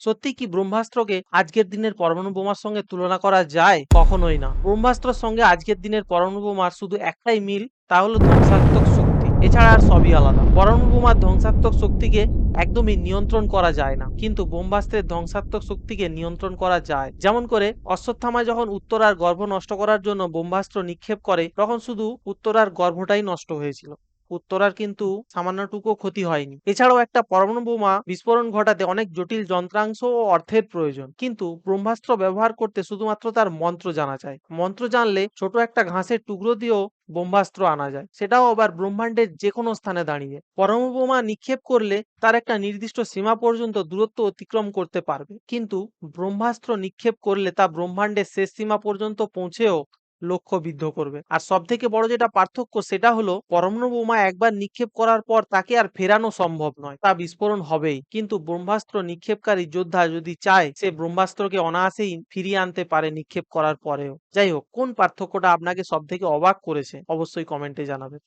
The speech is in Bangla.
সত্যি কি ব্রহ্মাস্ত্রকে আজকের দিনের পরমাণু বোমার সঙ্গে তুলনা করা যায়? কখনোই না। ব্রহ্মাস্ত্রের সঙ্গে আজকের দিনের পরমাণু বোমার শুধু একটাই মিল, তা হলো ধ্বংসাত্মক শক্তি। এছাড়া আর সবই আলাদা। পরমাণু বোমার ধ্বংসাত্মক শক্তিকে একদমই নিয়ন্ত্রণ করা যায় না। কিন্তু বোম্বাস্ত্রের ধ্বংসাত্মক শক্তিকে নিয়ন্ত্রণ করা যায়। যেমন করে অশ্বত্থামা যখন উত্তরার গর্ভ নষ্ট করার জন্য বোম্বাস্ত্র নিক্ষেপ করে, তখন শুধু উত্তরার গর্ভটাই নষ্ট হয়েছিল। উত্তরার কিন্তু সামান্যটুকু ক্ষতি হয়নি। এছাড়াও একটা পরমাণু বোমা বিস্ফোরণ ঘটাতে অনেক জটিল যন্ত্রাংশ ও অর্থের প্রয়োজন। কিন্তু ব্রহ্মাস্ত্র ব্যবহার করতে শুধুমাত্র তার মন্ত্র জানা যায়। মন্ত্র জানলে ছোট একটা ঘাসের টুকরো দিয়েও ব্রহ্মাস্ত্র আনা যায়। সেটাও আবার ব্রহ্মাণ্ডের যে কোনো স্থানে দাঁড়িয়ে। পরমাণু বোমা নিক্ষেপ করলে তার একটা নির্দিষ্ট সীমা পর্যন্ত দূরত্ব অতিক্রম করতে পারবে। কিন্তু ব্রহ্মাস্ত্র নিক্ষেপ করলে তা ব্রহ্মাণ্ডের শেষ সীমা পর্যন্ত পৌঁছেও লক্ষ্য বিদ্ধ করবে। আর সব থেকে বড় যেটা পার্থক্য সেটা হলো, পরমাণু বোমা একবার নিক্ষেপ করার পর তাকে আর ফেরানো সম্ভব নয়, তা বিস্ফোরণ হবেই। কিন্তু ব্রহ্মাস্ত্র নিক্ষেপকারী যোদ্ধা যদি চায়, সে ব্রহ্মাস্ত্রকে অনায়াসেই ফিরিয়ে আনতে পারে নিক্ষেপ করার পরেও। যাই হোক, কোন পার্থক্যটা আপনাকে সব থেকে অবাক করেছে, অবশ্যই কমেন্টে জানাবেন।